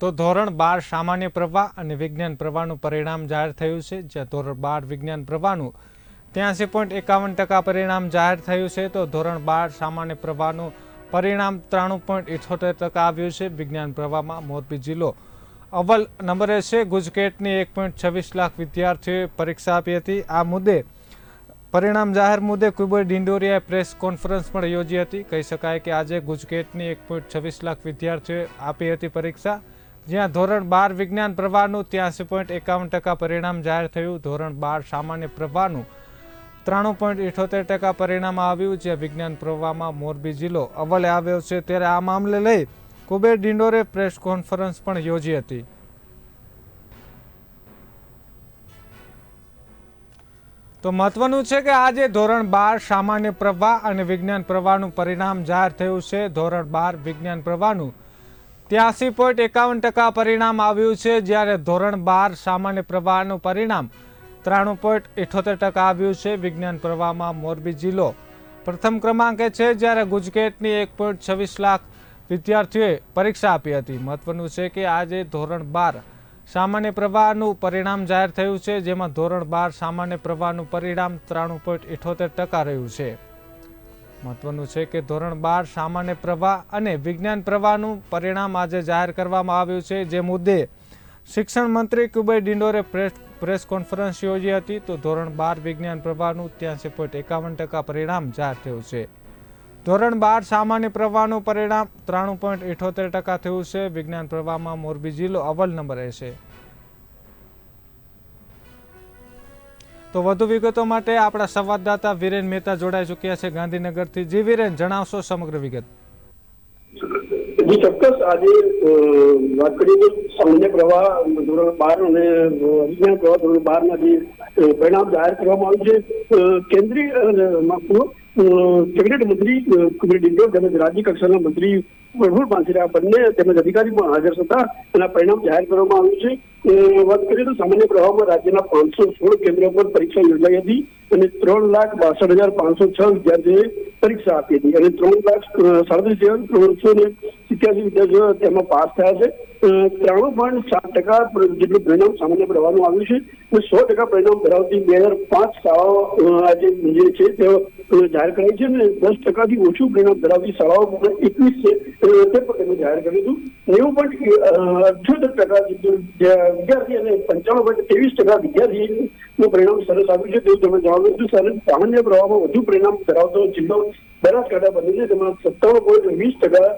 તો ધોરણ બાર સામાન્ય પ્રવાહ અને વિજ્ઞાન પ્રવાહનું પરિણામ જાહેર થયું છે. જ્યાં ધોરણ બાર વિજ્ઞાન પ્રવાહનું ત્યાંસી પોઈન્ટ એકાવન ટકા પરિણામ જાહેર થયું છે, તો ધોરણ બાર સામાન્ય પ્રવાહનું પરિણામ ત્રાણું પોઈન્ટ ઇઠોતેર ટકા આવ્યું છે. વિજ્ઞાન પ્રવાહમાં મોરબી જિલ્લો અવ્વલ નંબરે છે. ગુજકેટની એક પોઈન્ટ છવ્વીસ લાખ વિદ્યાર્થીઓએ પરીક્ષા આપી હતી. આ મુદ્દે પરિણામ જાહેર મુદ્દે કુબર ડિંડોરિયાએ પ્રેસ કોન્ફરન્સ પણ યોજી હતી. કહી શકાય કે આજે ગુજકેટની એક પોઈન્ટ છવ્વીસ લાખ વિદ્યાર્થીઓએ આપી હતી પરીક્ષા. જ્યાં ધોરણ બાર વિજ્ઞાન પ્રવાહનું ત્યાંસી પોઈન્ટ એકાવન ટકા પરિણામ જાહેર થયું. ધોરણ બાર સામાન્ય પ્રવાહનું ત્રાણું પોઈન્ટ ઇઠોતેર ટકા પરિણામ આવ્યું, જ્યાં વિજ્ઞાન પ્રવાહમાં મોરબી જિલ્લો અવલે આવ્યો છે. ત્યારે આ મામલે લઈ કુબેર ડિંડોરે પ્રેસ કોન્ફરન્સ પણ યોજી હતી. તો મહત્વનું છે કે આજે ધોરણ બાર સામાન્ય પ્રવાહ અને વિજ્ઞાન પ્રવાહનું પરિણામ જાહેર થયું છે. ધોરણ બાર વિજ્ઞાન પ્રવાહનું ત્યાસી પોઈન્ટ એકાવન ટકા પરિણામ આવ્યું છે. જ્યારે ધોરણ બાર સામાન્ય પ્રવાહનું પરિણામ ત્રાણું પોઈન્ટ ઇઠોતેર ટકા આવ્યું છે. વિજ્ઞાન પ્રવાહમાં મોરબી જિલ્લો પ્રથમ ક્રમાંકે છે. જ્યારે ગુજકેટની એક પોઈન્ટ છવ્વીસ લાખ વિદ્યાર્થીઓએ પરીક્ષા આપી હતી. મહત્વનું છે કે આજે ધોરણ બાર સામાન્ય પ્રવાહનું પરિણામ જાહેર થયું છે, જેમાં ધોરણ બાર સામાન્ય પ્રવાહનું પરિણામ ત્રાણું પોઈન્ટ ઇઠોતેર ટકા રહ્યું છે. મહત્વનું છે કે ધોરણ બાર સામાન્ય પ્રવાહ અને વિજ્ઞાન પ્રવાહનું પરિણામ આજે જાહેર કરવામાં આવ્યું છે. જે મુદ્દે શિક્ષણ મંત્રી કુબેર ડિંડોરે પ્રેસ પ્રેસ કોન્ફરન્સ યોજી હતી, તો ધોરણ બાર વિજ્ઞાન પ્રવાહનું ત્યાંસી પોઈન્ટ એકાવન ટકા પરિણામ જાહેર થયું છે. ધોરણ બાર સામાન્ય પ્રવાહનું પરિણામ ત્રાણું પોઈન્ટ ઇઠોતેર ટકા થયું છે. વિજ્ઞાન પ્રવાહમાં મોરબી જિલ્લો અવ્વલ નંબરે છે. તો વધુ વિગતો માટે આપણા સંવાદદાતા વિરેન મહેતા જોડાઈ ચૂક્યા છે ગાંધીનગરથી. જી વિરેન, જણાવશો સમગ્ર વિગત. ચોક્કસ. આજે વાત કરીએ સામાન્ય પ્રવાહ ધોરણ બાર અને અભિયાન પ્રવાહ ધોરણ બાર ના જે પરિણામ જાહેર કરવામાં આવ્યું છે કેન્દ્રીય કેબિનેટ મંત્રી કુબેર ડિંડોર તેમજ રાજ્ય કક્ષાના મંત્રી પ્રભુલ પાનસેરી બંને તેમજ અધિકારી પણ હાજર હતા એના પરિણામ જાહેર કરવામાં આવ્યું છે. વાત કરીએ તો સામાન્ય પ્રવાહમાં રાજ્યના પાંચસો સોળ કેન્દ્રો પર પરીક્ષા યોજાઈ હતી અને ત્રણ લાખ બાસઠ હજાર પાંચસો છ વિદ્યાર્થીઓએ પરીક્ષા આપી હતી. અને ત્રણ લાખ સાડત્રીસ હજાર ત્રણસો ને સિત્યાસી વિદ્યાર્થીઓ તેમાં પાસ થયા છે. ત્રાણું પોઈન્ટ સાત ટકા જેટલું પરિણામ સામાન્ય પ્રવાહનું આવ્યું છે અને સો ટકા પરિણામ ધરાવતી બે હજાર પાંચ શાળાઓ આજે જે છે. તેઓ જાહેર કરાઈ છે અને દસ ટકાથી ઓછું પરિણામ ધરાવતી શાળાઓ પણ એકવીસ છે. તે પણ જાહેર કર્યું હતું. નેવું પોઈન્ટ અઠ્યોતેર ટકા જેટલું વિદ્યાર્થી અને પંચાણું પોઈન્ટ ત્રેવીસ ટકા વિદ્યાર્થીનું પરિણામ સરસ આવ્યું છે. તેવું તમે જણાવ્યું હતું સર સામાન્ય પ્રવાહમાં વધુ પરિણામ ધરાવતો જિલ્લો બનાસકાંઠા બને છે તેમાં સત્તાણું પોઈન્ટ વીસ ટકા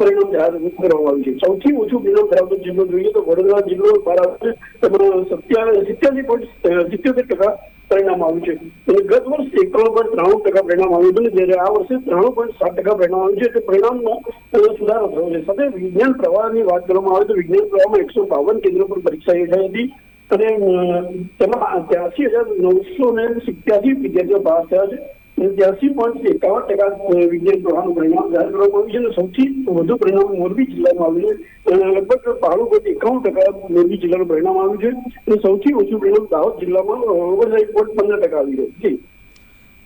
પરિણામ જાહેર કરવામાં આવ્યું છે. સૌથી ઓછું પરિણામ ધરાવતો જિલ્લો જોઈએ તો વડોદરા જિલ્લો બહાર આવે છે તેમાં સત્યા સિત્યાસી પોઈન્ટ સિત્યોતેર ટકા પરિણામ આવ્યું છે. અને ગત વર્ષ એકાણું પોઈન્ટ ત્રાણું ટકા પરિણામ આવ્યું હતું જયારે આ વર્ષે ત્રાણું પોઈન્ટ સાત ટકા પરિણામ આવ્યું છે. એટલે પરિણામમાં સુધારો થયો છે. સાથે વિજ્ઞાન પ્રવાહની વાત કરવામાં આવે તો વિજ્ઞાન પ્રવાહમાં એકસો બાવન કેન્દ્રો પર પરીક્ષા યોજાઈ હતી. અને તેમાં ત્યાસી હજાર નવસો ને સિત્યાસી વિદ્યાર્થીઓ પાસ થયા છે. ત્યાસી પોઈન્ટ એકાવન ટકા વિજ્ઞાન પ્રવાહનું પરિણામ જાહેર કરવામાં આવ્યું છે અને સૌથી વધુ પરિણામ મોરબી જિલ્લામાં આવ્યું છે. લગભગ બાણું પોઈન્ટ એકાવન ટકા મોરબી જિલ્લાનું પરિણામ આવ્યું છે અને સૌથી ઓછું પરિણામ દાહોદ જિલ્લામાં ઓગણસાઠ પોઈન્ટ પંદર ટકા આવ્યું છે. જી.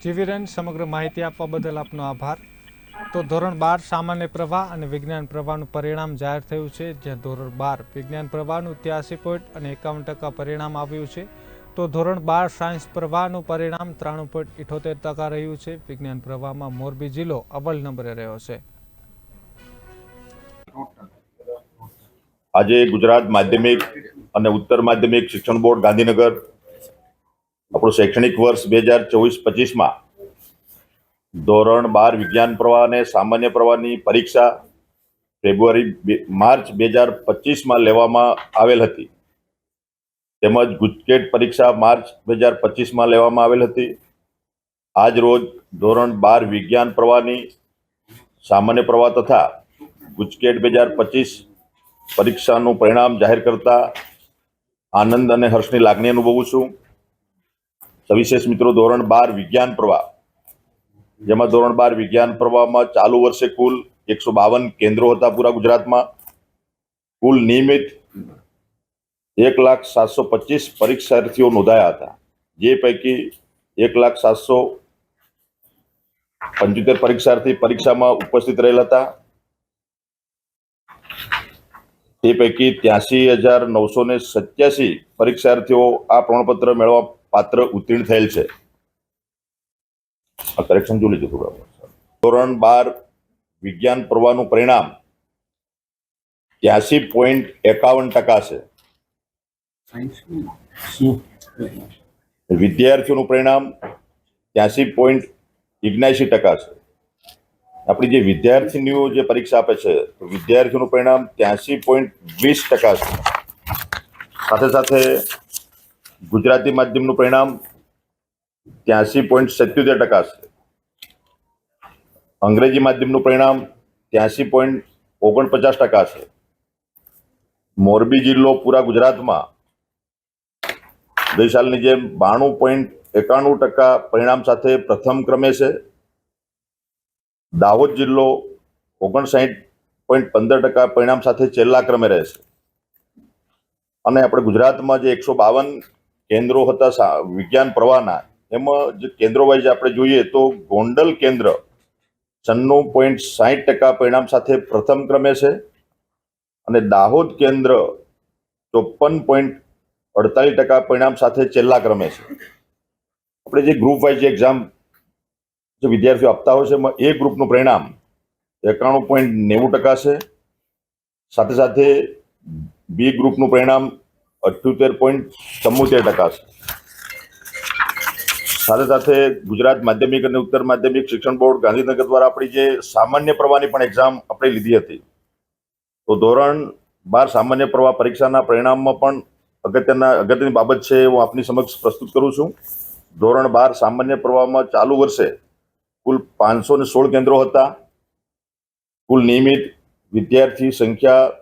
જી વિરેન, સમગ્ર માહિતી આપવા બદલ આપનો આભાર. તો ધોરણ બાર સામાન્ય પ્રવાહ અને વિજ્ઞાન પ્રવાહનું પરિણામ જાહેર થયું છે, જ્યાં ધોરણ બાર વિજ્ઞાન પ્રવાહનું ત્યાસી પોઈન્ટ અને એકાવન ટકા પરિણામ આવ્યું છે. તો ધોરણ બાર સાયન્સ પ્રવાહનું પરિણામ ત્રાણું પોઈન્ટ ઇઠોતેર ટકા રહ્યું છે. વિજ્ઞાન પ્રવાહમાં મોરબી જિલ્લો અવ્વલ નંબરે રહ્યો છે. આજે ગુજરાત માધ્યમિક અને ઉત્તર માધ્યમિક શિક્ષણ બોર્ડ ગાંધીનગર આપણું શૈક્ષણિક વર્ષ બે હજાર ચોવીસ પચીસમાં ધોરણ બાર વિજ્ઞાન પ્રવાહ અને સામાન્ય પ્રવાહની પરીક્ષા ફેબ્રુઆરી માર્ચ બે હજાર પચીસમાં લેવામાં આવેલ હતી. તેમજ ગુજકેટ પરીક્ષા માર્ચ બે હજાર પચીસમાં લેવામાં આવેલ હતી. આજ રોજ ધોરણ બાર વિજ્ઞાન પ્રવાહની સામાન્ય પ્રવાહ તથા ગુજકેટ બે હજાર પચીસ પરીક્ષાનું પરિણામ જાહેર કરતા આનંદ અને હર્ષની લાગણી અનુભવું છું. સવિશેષ મિત્રો, ધોરણ બાર વિજ્ઞાન પ્રવાહ. જેમાં ધોરણ બાર વિજ્ઞાન પ્રવાહમાં ચાલુ વર્ષે કુલ એકસો બાવન કેન્દ્રો હતા પૂરા ગુજરાતમાં. કુલ નિયમિત એક લાખ સાતસો પચીસ પરીક્ષાર્થીઓ નોંધાયા હતા. જે પૈકી એક લાખ સાતસો પંચોતેર પરીક્ષાર્થી પરીક્ષામાં ઉપસ્થિત રહેલા હતા. તે પૈકી ત્યાસી હજાર નવસો ને સત્યાસી પરીક્ષાર્થીઓ આ પ્રમાણપત્ર મેળવવા પાત્ર ઉત્તીર્ણ થયેલ છે. આ કરેક્શન જોઈ લીધું થોડું ધોરણ બાર વિજ્ઞાન પ્રવાહનું પરિણામ ત્યાસી પોઈન્ટ એકાવન ટકા છે. વિદ્યાર્થીઓનું પરિણામ ત્યાંસી પોઈન્ટ ઓગણસી ટકા છે. આપણી જે વિદ્યાર્થીનીઓ જે પરીક્ષા આપે છે, તો વિદ્યાર્થીઓનું પરિણામ ત્યાંસી પોઈન્ટ વીસ ટકા છે. સાથે સાથે ગુજરાતી માધ્યમનું પરિણામ ત્યાંસી પોઈન્ટ સત્યોતેર ટકા છે. અંગ્રેજી માધ્યમનું પરિણામ ત્યાંસી પોઈન્ટ ઓગણપચાસ ટકા છે. મોરબી જિલ્લો પૂરા ગુજરાતમાં ગઈ સાલની જેમ બાણું પોઈન્ટ એકાણું ટકા પરિણામ સાથે પ્રથમ ક્રમે છે. દાહોદ જિલ્લો ઓગણસાઠ પોઈન્ટ પંદર ટકા પરિણામ સાથે છેલ્લા ક્રમે રહે છે. અને આપણે ગુજરાતમાં જે એકસો બાવન કેન્દ્રો હતા વિજ્ઞાન પ્રવાહના, એમાં જે કેન્દ્રો વાઇઝ આપણે જોઈએ તો ગોંડલ કેન્દ્ર છન્નું પોઈન્ટ સાહીઠ ટકા પરિણામ સાથે પ્રથમ ક્રમે છે. અને દાહોદ કેન્દ્ર ચોપન પોઈન્ટ અડતાલીસ ટકા પરિણામ સાથે છેલ્લા ક્રમે છે. આપણે જે ગ્રુપ વાઇઝ એક્ઝામ જે વિદ્યાર્થીઓ આપતા હોય છે, એમાં એ ગ્રુપનું પરિણામ એકાણું પોઈન્ટ નેવું ટકા છે. સાથે સાથે બી ગ્રુપનું પરિણામ અઠ્યોતેર પોઈન્ટ ચમોતેર ટકા છે. સાથે સાથે ગુજરાત માધ્યમિક અને ઉત્તર માધ્યમિક શિક્ષણ બોર્ડ ગાંધીનગર દ્વારા આપણી જે સામાન્ય પ્રવાહની પણ એક્ઝામ આપણે લીધી હતી. તો ધોરણ બાર સામાન્ય પ્રવાહ પરીક્ષાના પરિણામમાં પણ અગત્યના અગત્યની બાબત છે હું આપની સમક્ષ પ્રસ્તુત કરું છું. ધોરણ બાર સામાન્ય પ્રવાહમાં ચાલુ વર્ષે કુલ પાંચસો ને સોળ કેન્દ્રો હતા. કુલ નિયમિત વિદ્યાર્થી સંખ્યા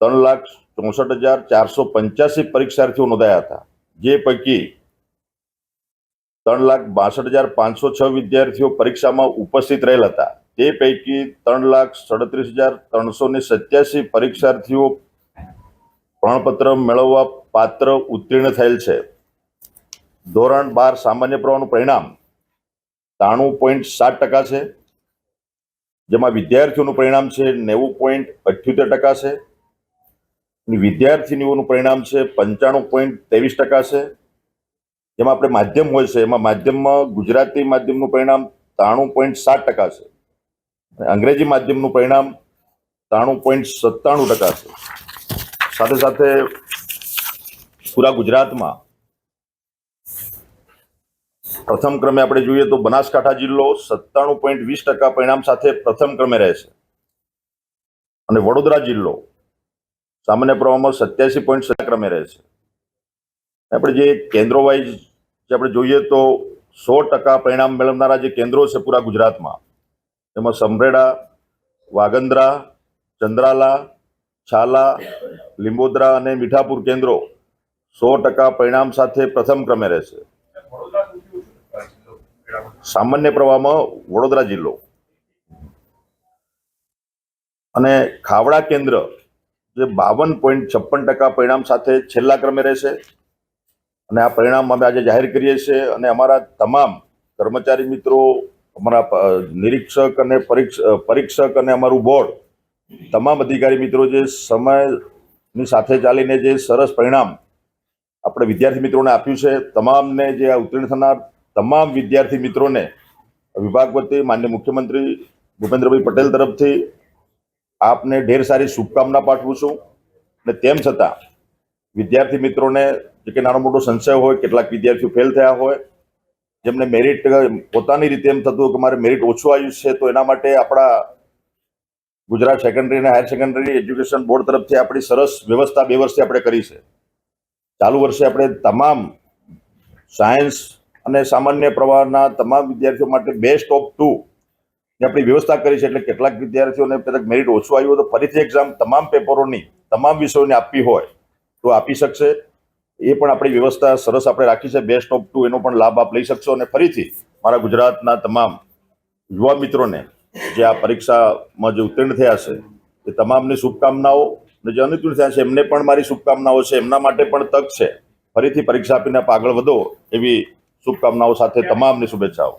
ત્રણ લાખ ચોસઠ હજાર ચારસો પંચ્યાસી પરીક્ષાર્થીઓ નોંધાયા હતા. જે પૈકી ત્રણ લાખ બાસઠ હજાર પાંચસો છ વિદ્યાર્થીઓ પરીક્ષામાં ઉપસ્થિત રહેલ હતા. તે પૈકી ત્રણ લાખ સડત્રીસ હજાર ત્રણસો ને સત્યાસી પરીક્ષાર્થીઓ પ્રમાણપત્ર મેળવવા પાત્ર ઉત્તીર્ણ થયેલ છે. ધોરણ બાર સામાન્ય પ્રવાહનું પરિણામ ત્રાણું પોઈન્ટ સાત ટકા છે. જેમાં વિદ્યાર્થીઓનું પરિણામ છે નેવું પોઈન્ટ અઠ્યોતેર ટકા છે. વિદ્યાર્થીનીઓનું પરિણામ છે પંચાણું પોઈન્ટ ત્રેવીસ ટકા છે. જેમાં આપણે માધ્યમ હોય છે, એમાં માધ્યમમાં ગુજરાતી માધ્યમનું પરિણામ ત્રાણું પોઈન્ટ સાત ટકા છે. અંગ્રેજી માધ્યમનું પરિણામ ત્રાણું પોઈન્ટ સત્તાણું ટકા છે. સાથે સાથે પૂરા ગુજરાતમાં પ્રથમ ક્રમે આપણે જોઈએ તો બનાસકાંઠા જિલ્લો સત્તાણું પોઈન્ટ વીસ ટકા પરિણામ સાથે પ્રથમ ક્રમે રહે છે. અને વડોદરા જિલ્લો સામાન્ય પ્રવાહમાં સત્યાસી પોઈન્ટ ક્રમે રહે છે. આપણે જે કેન્દ્રો વાઇઝ જે આપણે જોઈએ તો સો ટકા પરિણામ મેળવનારા જે કેન્દ્રો છે પૂરા ગુજરાતમાં એમાં સમરેડા, વાગંદ્રા, ચંદ્રાલા છાલા લીંબોદરા અને મીઠાપુર કેન્દ્રો સો ટકા પરિણામ સાથે પ્રથમ ક્રમે રહેશે. સામાન્ય પ્રવાહમાં વડોદરા જિલ્લો અને ખાવડા કેન્દ્ર જે બાવન પોઈન્ટ છપ્પન ટકા પરિણામ સાથે છેલ્લા ક્રમે રહેશે. અને આ પરિણામ અમે આજે જાહેર કરીએ છીએ અને અમારા તમામ કર્મચારી મિત્રો, અમારા નિરીક્ષક અને પરીક્ષ, પરીક્ષક અને અમારું બોર્ડ તમામ અધિકારી મિત્રો જે સમયની સાથે ચાલીને જે સરસ પરિણામ આપણે વિદ્યાર્થી મિત્રોને આપ્યું છે, તમામને જે આ ઉત્તીર્ણ થનાર તમામ વિદ્યાર્થી મિત્રોને વિભાગ વતી માન્ય મુખ્યમંત્રી ભૂપેન્દ્રભાઈ પટેલ તરફથી આપને ઢેર સારી શુભકામના પાઠવું છું અને તેમ છતાં વિદ્યાર્થી મિત્રોને જે કે નાનો મોટો સંશય હોય, કેટલાક વિદ્યાર્થીઓ ફેલ થયા હોય, જેમને મેરિટ પોતાની રીતે એમ થતું કે મારે મેરિટ ઓછું આવ્યું છે, તો એના માટે આપણા ગુજરાત સેકન્ડરી અને હાયર સેકન્ડરી એજ્યુકેશન બોર્ડ તરફથી આપણી સરસ વ્યવસ્થા બે વર્ષથી આપણે કરી છે. ચાલુ વર્ષે આપણે તમામ સાયન્સ અને સામાન્ય પ્રવાહના તમામ વિદ્યાર્થીઓ માટે બેસ્ટ ઓફ ટુ ની આપણી વ્યવસ્થા કરી છે. એટલે કેટલાક વિદ્યાર્થીઓને કદાચ મેરિટ ઓછું આવ્યું તો ફરીથી એક્ઝામ તમામ પેપરોની તમામ વિષયોની આપવી હોય તો આપી શકશે. એ પણ આપણી વ્યવસ્થા સરસ આપણે રાખી છે. બેસ્ટ ઓફ ટુ એનો પણ લાભ આપ લઈ શકશો. અને ફરીથી મારા ગુજરાતના તમામ યુવા મિત્રોને જે આ પરીક્ષામાં જે ઉત્તીર્ણ થયા છે, એ તમામની શુભકામનાઓ અને જે અનુત્તીર્ણ થયા છે, એમને પણ મારી શુભકામનાઓ છે, એમના માટે પણ તક છે. ફરીથી પરીક્ષા આપીને આપ આગળ વધો, એવી શુભકામનાઓ સાથે તમામની શુભેચ્છાઓ.